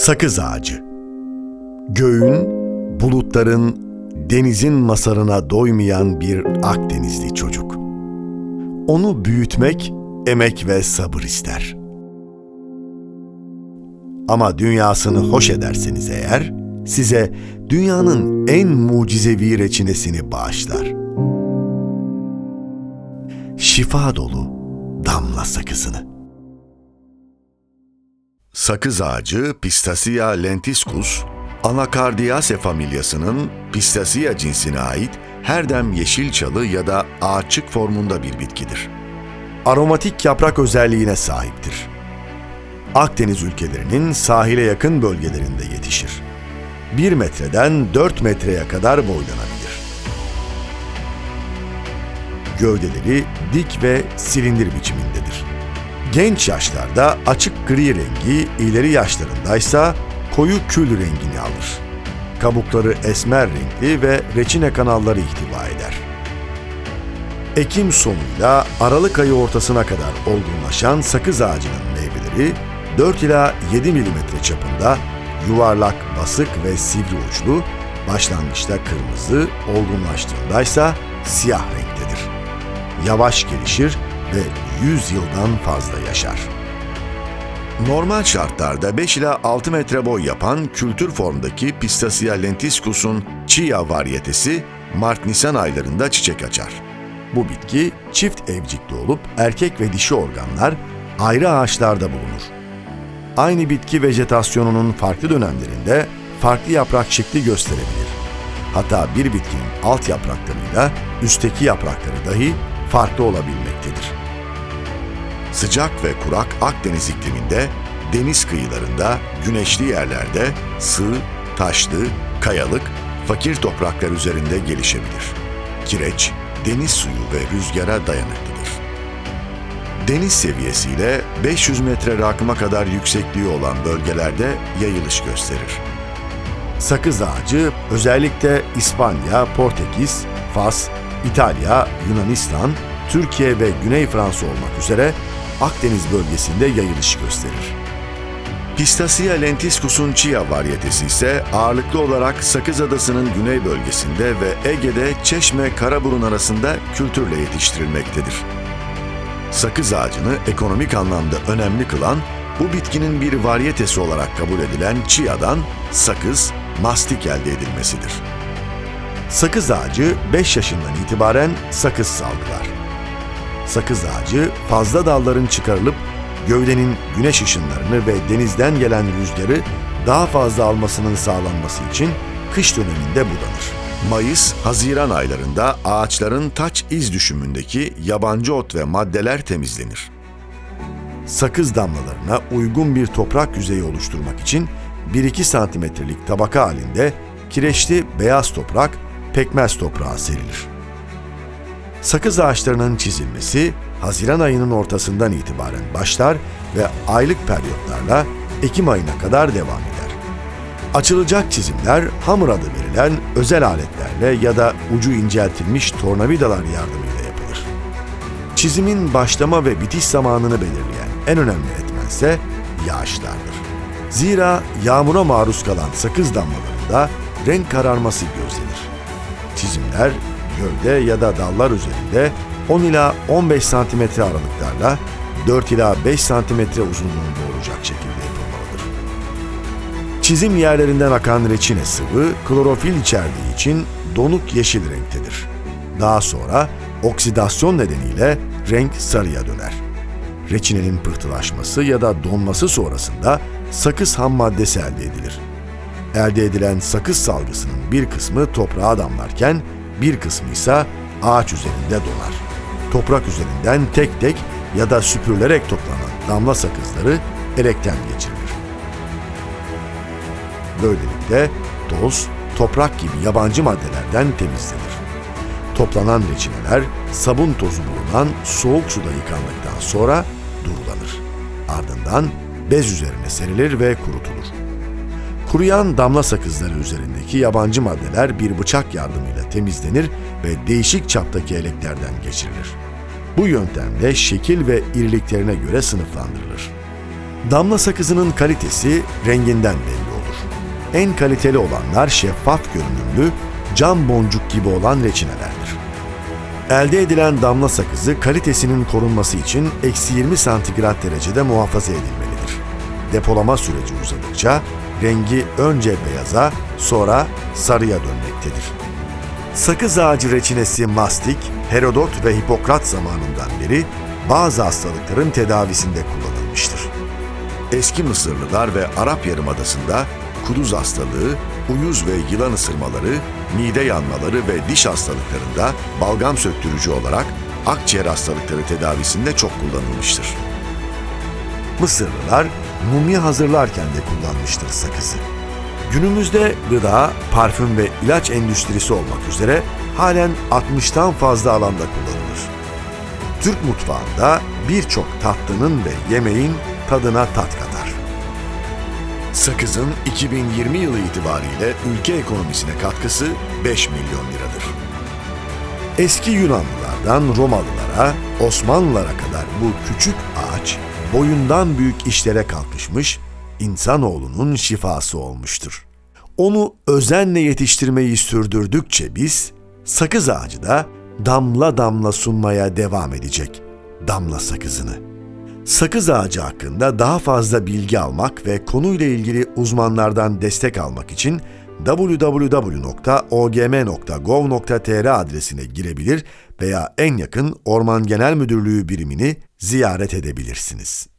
Sakız ağacı. Göğün, bulutların, denizin masarına doymayan bir Akdenizli çocuk. Onu büyütmek emek ve sabır ister. Ama dünyasını hoş ederseniz eğer, size dünyanın en mucizevi reçinesini bağışlar. Şifa dolu damla sakızını. Sakız ağacı Pistacia lentiscus, Anacardiaceae familyasının Pistacia cinsine ait herdem yeşil çalı ya da ağaççık formunda bir bitkidir. Aromatik yaprak özelliğine sahiptir. Akdeniz ülkelerinin sahile yakın bölgelerinde yetişir. 1 metreden 4 metreye kadar boylanabilir. Gövdeleri dik ve silindir biçimindedir. Genç yaşlarda açık gri rengi, ileri yaşlarındaysa koyu kül rengini alır. Kabukları esmer renkli ve reçine kanalları ihtiva eder. Ekim sonuyla Aralık ayı ortasına kadar olgunlaşan sakız ağacının meyveleri 4 ila 7 mm çapında yuvarlak, basık ve sivri uçlu, başlangıçta kırmızı, olgunlaştığındaysa siyah renktedir. Yavaş gelişir ve 100 yıldan fazla yaşar. Normal şartlarda 5 ila 6 metre boy yapan kültür formdaki Pistacia lentiscus'un chia varyetesi Mart-Nisan aylarında çiçek açar. Bu bitki çift evcikli olup erkek ve dişi organlar ayrı ağaçlarda bulunur. Aynı bitki vejetasyonunun farklı dönemlerinde farklı yaprak şekli gösterebilir. Hatta bir bitkinin alt yapraklarıyla üstteki yaprakları dahi farklı olabilmektedir. Sıcak ve kurak Akdeniz ikliminde, deniz kıyılarında, güneşli yerlerde sığ, taşlı, kayalık, fakir topraklar üzerinde gelişebilir. Kireç, deniz suyu ve rüzgara dayanıklıdır. Deniz seviyesiyle 500 metre rakıma kadar yüksekliği olan bölgelerde yayılış gösterir. Sakız ağacı özellikle İspanya, Portekiz, Fas, İtalya, Yunanistan, Türkiye ve Güney Fransa olmak üzere Akdeniz bölgesinde yayılış gösterir. Pistacia lentiscus'un chia varyetesi ise ağırlıklı olarak Sakız Adası'nın güney bölgesinde ve Ege'de Çeşme Karaburun arasında kültürle yetiştirilmektedir. Sakız ağacını ekonomik anlamda önemli kılan bu bitkinin bir varyetesi olarak kabul edilen chia'dan sakız, mastik elde edilmesidir. Sakız ağacı 5 yaşından itibaren sakız salgılar. Sakız ağacı fazla dalların çıkarılıp gövdenin güneş ışınlarını ve denizden gelen rüzgarı daha fazla almasının sağlanması için kış döneminde budanır. Mayıs, Haziran aylarında ağaçların taç iz düşümündeki yabancı ot ve maddeler temizlenir. Sakız damlalarına uygun bir toprak yüzeyi oluşturmak için 1-2 santimetrelik tabaka halinde kireçli beyaz toprak, pekmez toprağı serilir. Sakız ağaçlarının çizilmesi Haziran ayının ortasından itibaren başlar ve aylık periyotlarla Ekim ayına kadar devam eder. Açılacak çizimler hamur adı verilen özel aletlerle ya da ucu inceltilmiş tornavidalar yardımıyla yapılır. Çizimin başlama ve bitiş zamanını belirleyen en önemli etmense yağışlardır. Zira yağmura maruz kalan sakız damlalarında renk kararması gözlenir. Çizimler gövde ya da dallar üzerinde 10 ila 15 santimetre aralıklarla 4 ila 5 santimetre uzunluğunda olacak şekilde yapılmalıdır. Çizim yerlerinden akan reçine sıvı klorofil içerdiği için donuk yeşil renktedir. Daha sonra oksidasyon nedeniyle renk sarıya döner. Reçinenin pıhtılaşması ya da donması sonrasında sakız ham maddesi elde edilir. Elde edilen sakız salgısının bir kısmı toprağa damlarken bir kısmı ise ağaç üzerinde donar. Toprak üzerinden tek tek ya da süpürülerek toplanan damla sakızları elekten geçirilir. Böylelikle toz, toprak gibi yabancı maddelerden temizlenir. Toplanan reçineler sabun tozu bulunan soğuk suda yıkandıktan sonra durulanır. Ardından bez üzerine serilir ve kurutulur. Kuruyan damla sakızları üzerindeki yabancı maddeler bir bıçak yardımıyla temizlenir ve değişik çaptaki eleklerden geçirilir. Bu yöntemle şekil ve iriliklerine göre sınıflandırılır. Damla sakızının kalitesi renginden belli olur. En kaliteli olanlar şeffaf görünümlü, cam boncuk gibi olan reçinelerdir. Elde edilen damla sakızı kalitesinin korunması için eksi 20 santigrat derecede muhafaza edilmelidir. Depolama süreci uzadıkça rengi önce beyaza sonra sarıya dönmektedir. Sakız ağacı reçinesi mastik, Herodot ve Hipokrat zamanından beri bazı hastalıkların tedavisinde kullanılmıştır. Eski Mısırlılar ve Arap Yarımadası'nda kuduz hastalığı, uyuz ve yılan ısırmaları, mide yanmaları ve diş hastalıklarında balgam söktürücü olarak akciğer hastalıkları tedavisinde çok kullanılmıştır. Mısırlılar mumya hazırlarken de kullanmıştır sakızı. Günümüzde gıda, parfüm ve ilaç endüstrisi olmak üzere halen 60'tan fazla alanda kullanılır. Türk mutfağında birçok tatlının ve yemeğin tadına tat katar. Sakızın 2020 yılı itibariyle ülke ekonomisine katkısı 5 milyon liradır. Eski Yunanlılardan Romalılara, Osmanlılara kadar bu küçük ağaç boyundan büyük işlere kalkışmış, insanoğlunun şifası olmuştur. Onu özenle yetiştirmeyi sürdürdükçe biz, sakız ağacı da damla damla sunmaya devam edecek damla sakızını. Sakız ağacı hakkında daha fazla bilgi almak ve konuyla ilgili uzmanlardan destek almak için www.ogm.gov.tr adresine girebilir veya en yakın Orman Genel Müdürlüğü birimini ziyaret edebilirsiniz.